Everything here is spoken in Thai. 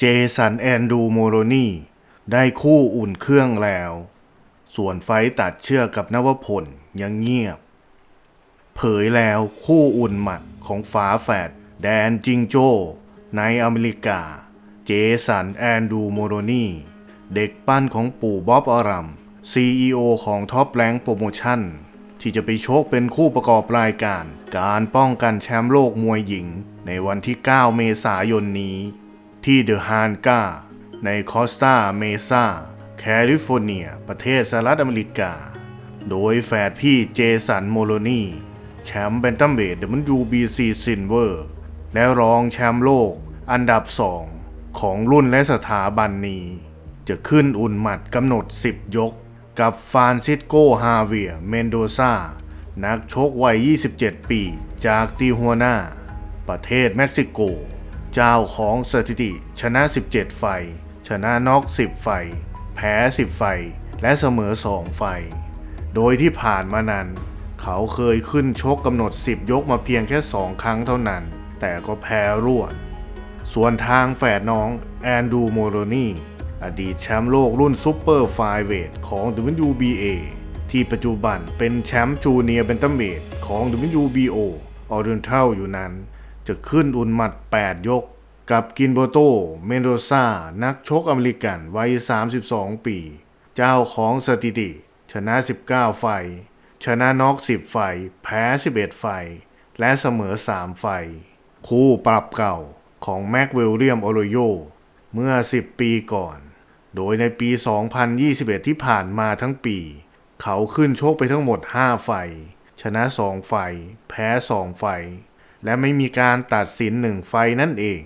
เจสันแอนดูโมโรนีได้คู่อุ่นเครื่องแล้ว ส่วนไฟตัดเชือกกับนวพลยังเงียบ เผยแล้วคู่อุ่นหมัดของฝาแฝดแดนจิงโจ้ ในอเมริกา เจสันแอนดูโมโรนีเด็กปั้นของปู่บ๊อบอารัม CEO ของท็อปแ n งโปรโมชั่น ที่จะไปโชคเป็นคู่ประกอบรายการ การป้องกันแชมป์โลกมวยหญิง ในวันที่ 9 เมษายนนี้ ที่เดอะฮานกาในคอสตาเมซาแคลิฟอร์เนีย ประเทศสหรัฐอเมริกา โดยแฝดพี่เจสันโมโลนีแชมป์แบนตัมเบด WBC Silver และรองแชมป์โลกอันดับ2ของรุ่นและสถาบันนี้ จะขึ้นอุ่นหมัดกำหนด 10 ยก กับฟานซิสโกฮาเวียเมนโดซานักชกวัย 27 ปี จากติฮัวนาประเทศเม็กซิโก เจ้าของสถิติ ชนะ 17 ไฟ ชนะน็อก 10 ไฟ แพ้ 10 ไฟ และเสมอ 2 ไฟ โดยที่ผ่านมานั้น เขาเคยขึ้นชกกำหนด 10 ยกมาเพียงแค่ 2 ครั้งเท่านั้น แต่ก็แพ้รวด ส่วนทางแฝดน้องแอนดูโมโรนีอดีตแชมป์โลกรุ่นซูเปอร์ไฟเวทของ WBA ที่ปัจจุบันเป็นแชมป์จูเนียร์เบนตัมเบดของ WBO ออริเ t ลอยู่นั้น จะขึ้นอุ่นหมัด 8 ยก กับกินโบโตเมนโดซานักชกอเมริกันวัย 32 ปี เจ้าของสถิติ ชนะ 19 ไฟ ชนะน็อก 10 ไฟ แพ้ 11 ไฟ และเสมอ 3 ไฟ คู่ปรับเก่าของแม็กเวลเลียมโอโรโย เมื่อ 10 ปีก่อน โดยในปี 2021 ที่ผ่านมาทั้งปี เขาขึ้นโชกไปทั้งหมด 5 ไฟ ชนะ 2 ไฟ แพ้ 2 ไฟ และไม่มีการตัดสิน 1 ไฟนั่นเอง